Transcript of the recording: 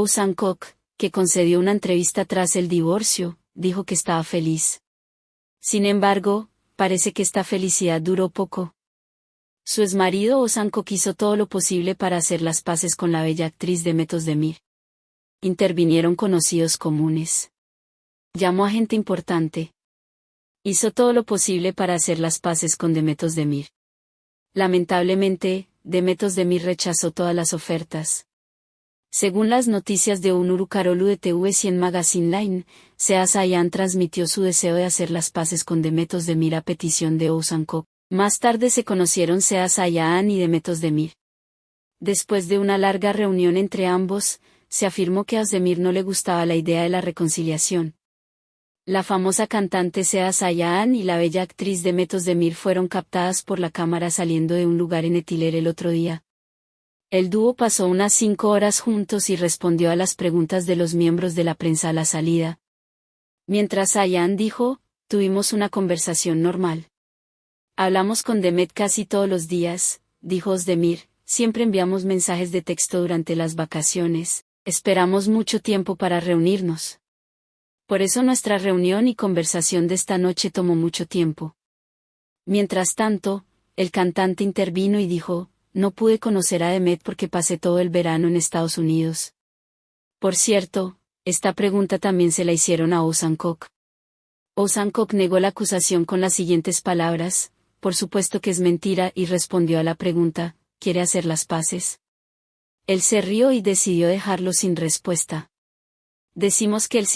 Oh Sankook, que concedió una entrevista tras el divorcio, dijo que estaba feliz. Sin embargo, parece que esta felicidad duró poco. Su exmarido Osankook hizo todo lo posible para hacer las paces con la bella actriz de Metos de Mir. Intervinieron conocidos comunes. Llamó a gente importante. Hizo todo lo posible para hacer las paces con Demetos de Mir. Lamentablemente, Demetos de Mir rechazó todas las ofertas. Según las noticias de Unuru Karolu de TV100 Magazine Line, Sea Sayan transmitió su deseo de hacer las paces con Demetos de Mir a petición de Osanko. Más tarde se conocieron Sea Sayan y Demetos de Mir. Después de una larga reunión entre ambos, se afirmó que a Osdemir no le gustaba la idea de la reconciliación. La famosa cantante Sea Sayan y la bella actriz Demetos de Mir fueron captadas por la cámara saliendo de un lugar en Etiler el otro día. El dúo pasó unas cinco horas juntos y respondió a las preguntas de los miembros de la prensa a la salida. Mientras Ayan dijo, tuvimos una conversación normal. Hablamos con Demet casi todos los días, dijo Osdemir, siempre enviamos mensajes de texto durante las vacaciones, esperamos mucho tiempo para reunirnos. Por eso nuestra reunión y conversación de esta noche tomó mucho tiempo. Mientras tanto, el cantante intervino y dijo, no pude conocer a Demet porque pasé todo el verano en Estados Unidos. Por cierto, esta pregunta también se la hicieron a Osankok. Osankok negó la acusación con las siguientes palabras, por supuesto que es mentira y respondió a la pregunta, ¿quiere hacer las paces? Él se rió y decidió dejarlo sin respuesta. Decimos que él